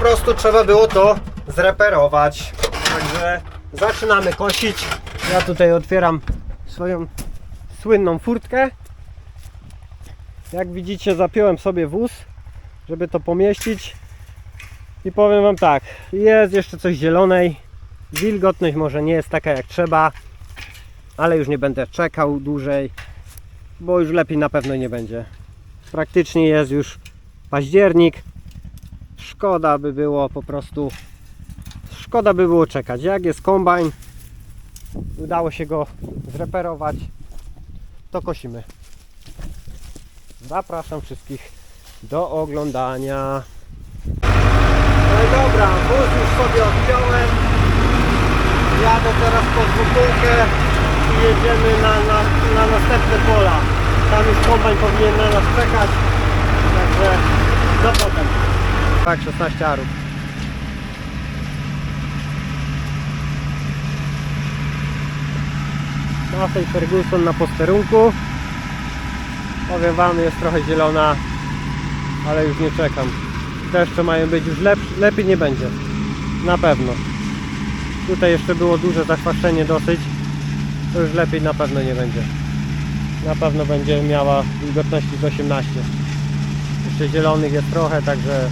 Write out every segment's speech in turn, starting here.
prostu trzeba było to zreperować. Także zaczynamy kosić. Ja tutaj otwieram swoją słynną furtkę. Jak widzicie zapiąłem sobie wóz, żeby to pomieścić. I powiem Wam tak, jest jeszcze coś zielonej. Wilgotność może nie jest taka jak trzeba, ale już nie będę czekał dłużej, bo już lepiej na pewno nie będzie. Praktycznie jest już październik. Szkoda by było po prostu, szkoda by było czekać. Jak jest kombajn, udało się go zreperować, to kosimy. Zapraszam wszystkich do oglądania. No i dobra, wóz już sobie odpiąłem. Jadę teraz po dwukółkę i jedziemy na, na, na następne pola. Tam już kombajn powinien na nas czekać. Także do potem. Tak, 16 arów. Massey Ferguson na posterunku. Powiem Wam, jest trochę zielona, ale już nie czekam. Deszcze mają być już lepsze, lepiej nie będzie. Na pewno. Tutaj jeszcze było duże zachwaszczenie dosyć. To już lepiej na pewno nie będzie. Na pewno będzie miała wilgotności z 18. Jeszcze zielonych jest trochę, także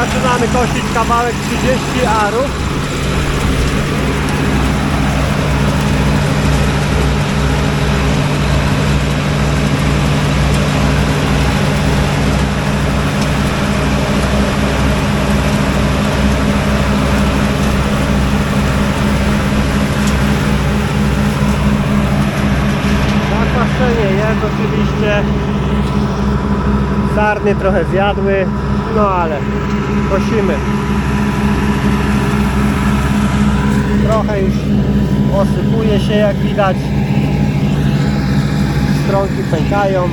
Zaczynamy kosić kawałek 30 arów. Zakwaszczenie jest oczywiście. Sarny trochę zjadły, no ale kosimy. Trochę już osypuje się jak widać. Stronki pękają.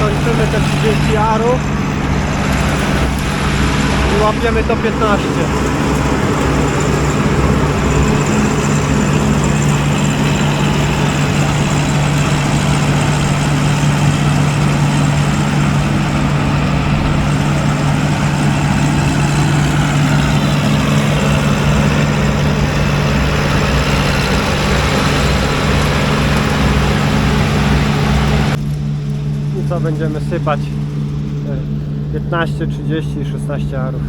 Kończymy te 30 arów i łapiemy to 15. I co będziemy sypać? E, 15, 30 i 16 arów.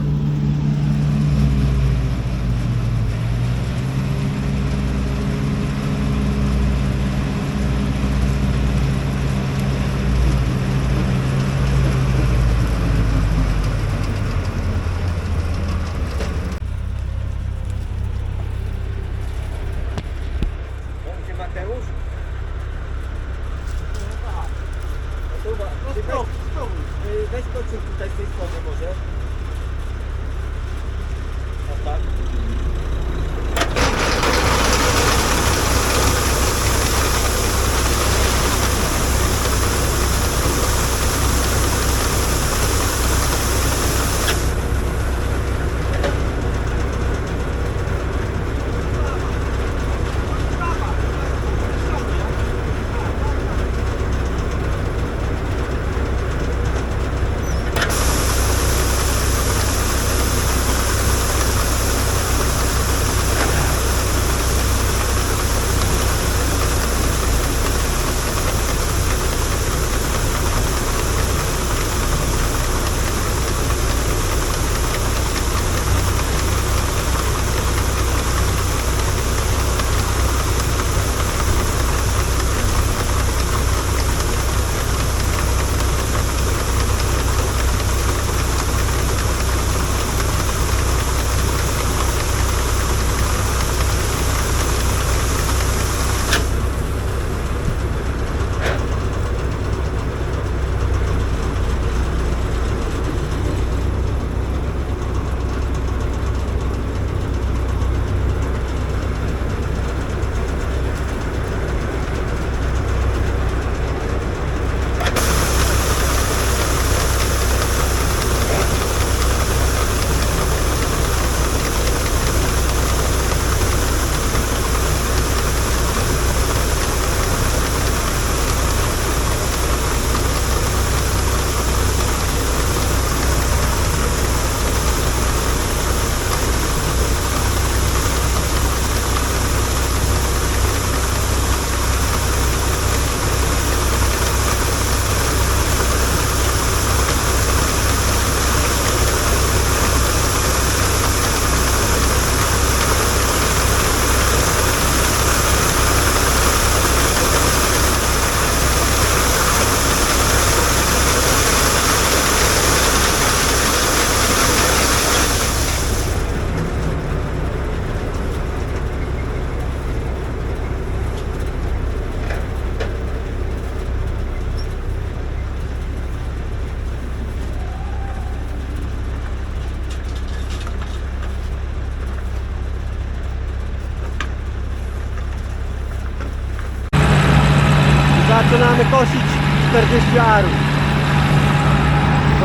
40 arów.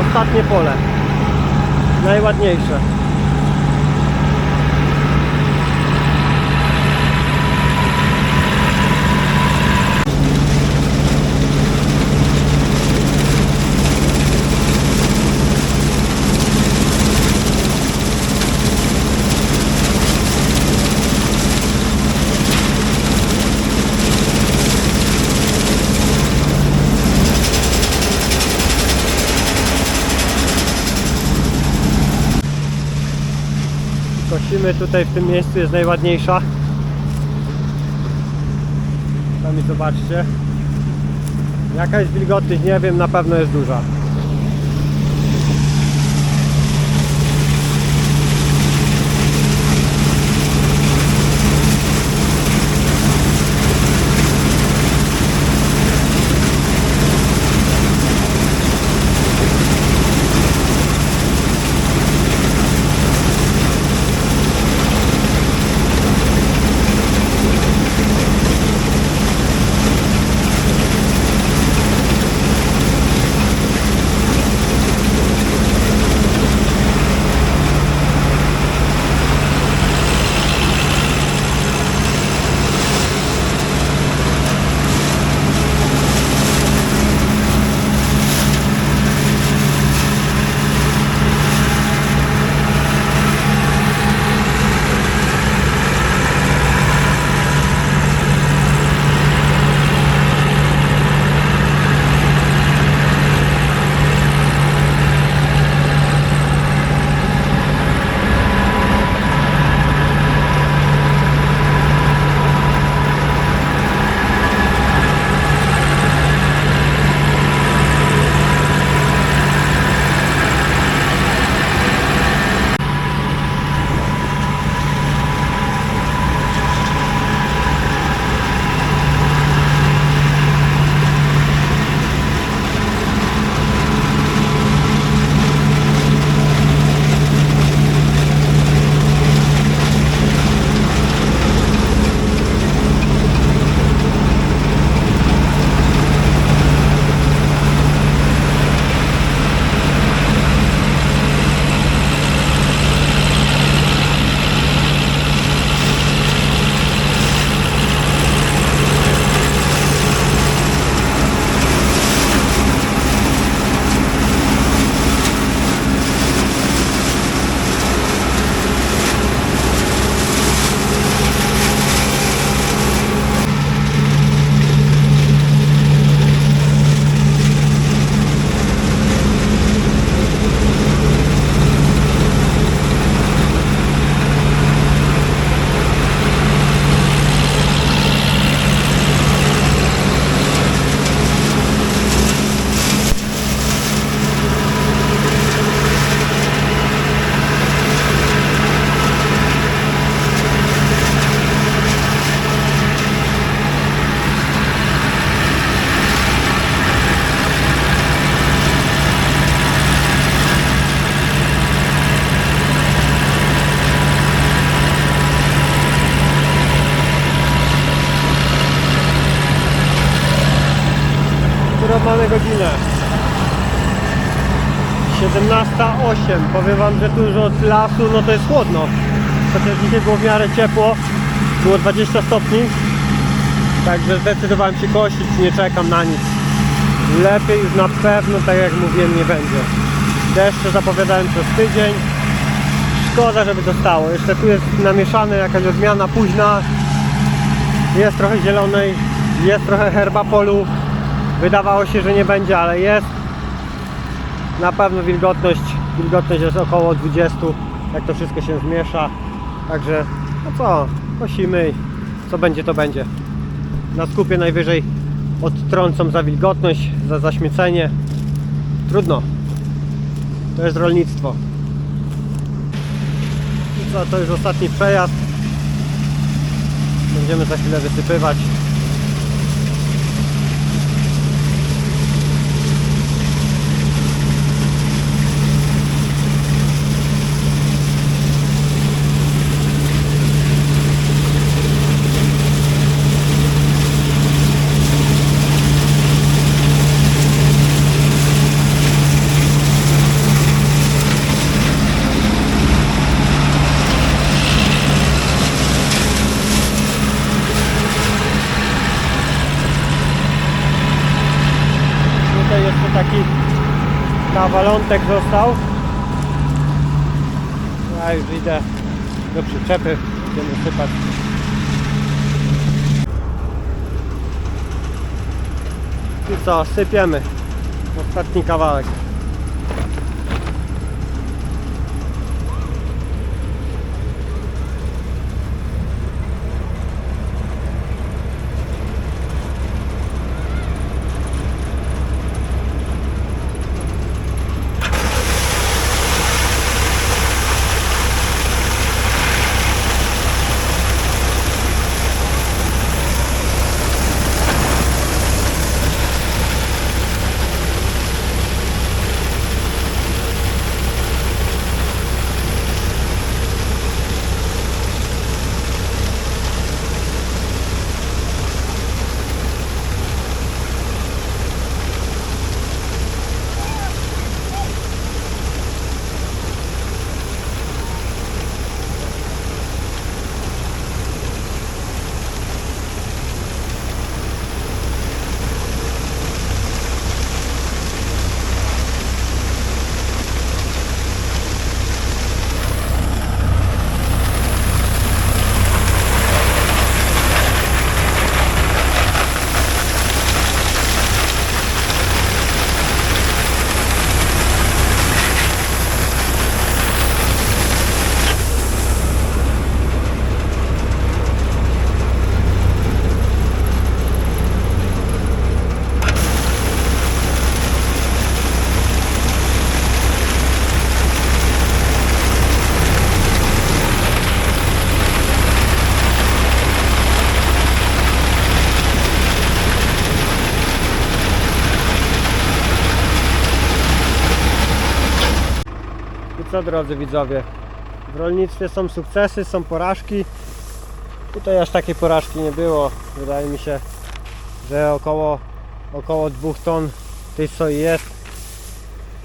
Ostatnie pole. Najładniejsze. Kosimy tutaj w tym miejscu jest najładniejsza. Sami zobaczcie. Jaka jest wilgotność, nie wiem, na pewno jest duża. 17.08 Powiem wam, że tu już od lasu no to jest chłodno. Chociaż dzisiaj było w miarę ciepło Było 20 stopni. Także zdecydowałem się kosić, nie czekam na nic. Lepiej już na pewno, tak jak mówiłem, nie będzie. Deszcze zapowiadałem przez tydzień. Szkoda, żeby zostało Jeszcze tu jest namieszane jakaś odmiana późna. Jest trochę zielonej Jest trochę herba polu Wydawało się, że nie będzie, ale jest. Na pewno wilgotność, wilgotność jest około 20, jak to wszystko się zmiesza. Także, no co, kosimy i co będzie, to będzie. Na skupie najwyżej odtrącą za wilgotność, za zaśmiecenie. Trudno. To jest rolnictwo. I co, to już ostatni przejazd. Będziemy za chwilę wysypywać. Kawalątek został. Ja już idę do przyczepy, będziemy sypać. I co, sypiemy. Ostatni kawałek. Drodzy widzowie? W rolnictwie są sukcesy, są porażki. Tutaj aż takiej porażki nie było. Wydaje mi się, że około, około 2 ton tej soi jest.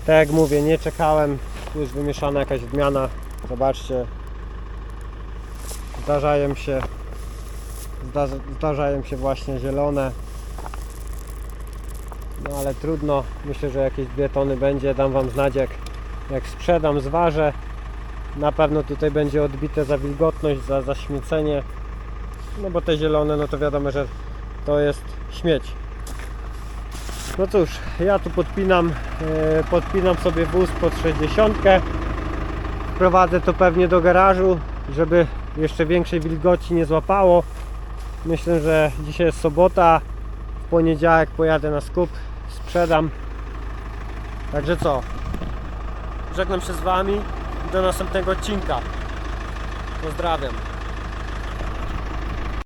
Tak jak mówię, nie czekałem. Tu jest wymieszana jakaś odmiana. Zobaczcie. Zdarzają się zda- zdarzają się właśnie zielone. No ale trudno. Myślę, że jakieś 2 tony będzie. Dam Wam znać jak, jak sprzedam, zważę. Na pewno tutaj będzie odbite za wilgotność, za zaśmiecenie. No bo te zielone, no to wiadomo, że to jest śmieć. No cóż, ja tu podpinam, e, podpinam sobie wóz pod 60. Wprowadzę to pewnie do garażu, żeby jeszcze większej wilgoci nie złapało. Myślę, że dzisiaj jest sobota. W poniedziałek pojadę na skup, sprzedam. Także co? Żegnam się z Wami do następnego odcinka. Pozdrawiam.